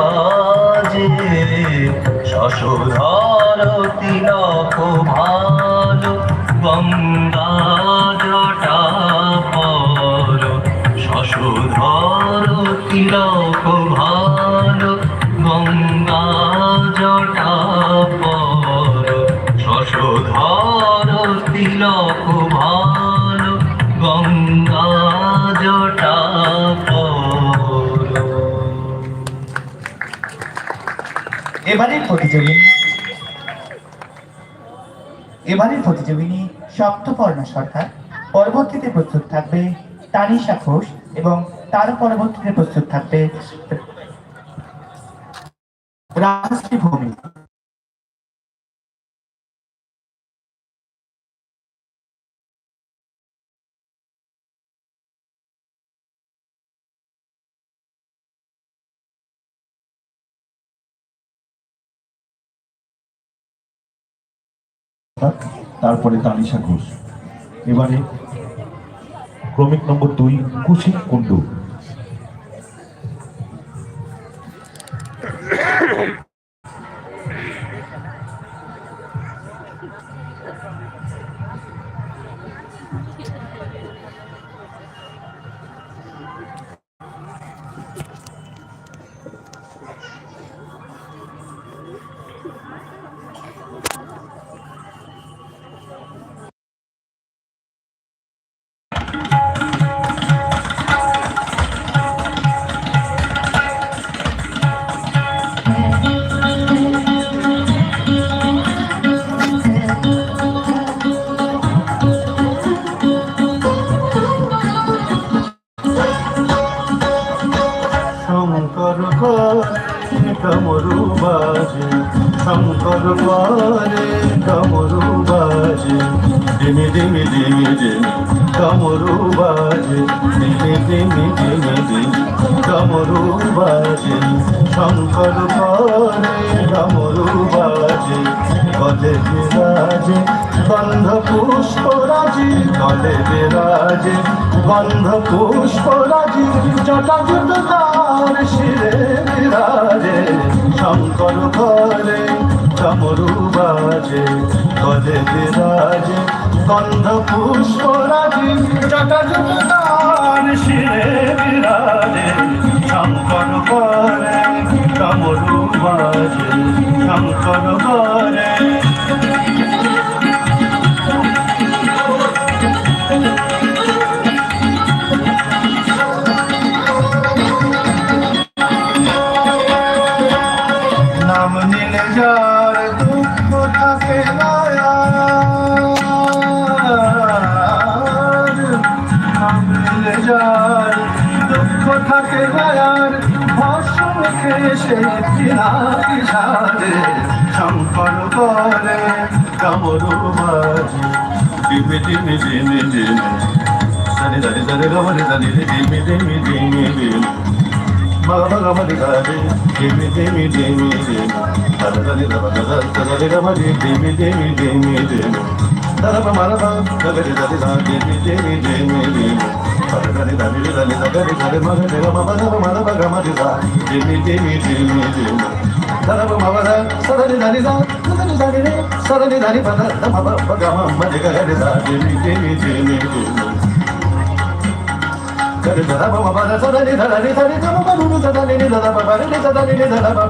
বাজে শশধর তিলক ভালো গঙ্গা জটা পর। শশধর তিলক ভালো গঙ্গা জটা পর। শশধর তিলক এবারের প্রতিযোগিনী। এবারের প্রতিযোগিনী সপ্তপর্ণ সরকার। পরবর্তীতে প্রস্তুত থাকবে তানিশা ঘোষ এবং তার পরবর্তীতে প্রস্তুত থাকবে রাজশ্রী ভৌমিক। তারপরে তানিশা ঘোষ। এবারে ক্রমিক নম্বর দুই কুশিক কুণ্ডু। শঙ্কর করে ডমরু বাজে দিমি দিমি দিমি দিমি ডমরু বাজে দিমি দিমি দিমি দিমি ডমরু বাজে শঙ্কর করে ডমরু বাজে গলে বিরাজে গন্ধ জটা জট তার শিরে বিরাজে। গন্ধ পুষ্পরাজি জটা সাথে শঙ্কর বলে কামর বাজে ডিমে ডিমে ডিমে ডিমে সারে দারে দারে গমরে দারে ডিমে ডিমে ডিমে ডিমে বাবা গমরে গারে ডিমে ডিমে ডিমে ডিমে দারে দারে দারে দারে গমরে ডিমে ডিমে ডিমে ডিমে దరప మరప దగరి దరి దా దేమి దేమి దేమి దేమి దరదరి దరి దరి దగరి దరి మగ దేవ మగ మరప గమరి దా దేమి దేమి దేమి దేమి దరప మగ సదరి దరి దా సదరి దరి రే సదరి దరి పద మగ గమ మది గరి దా దేమి దేమి దేమి దేమి Gari dara ba ba da sa da ni da da ni da ni da ba ba da da ni da da ba ba ni da da ni da da ba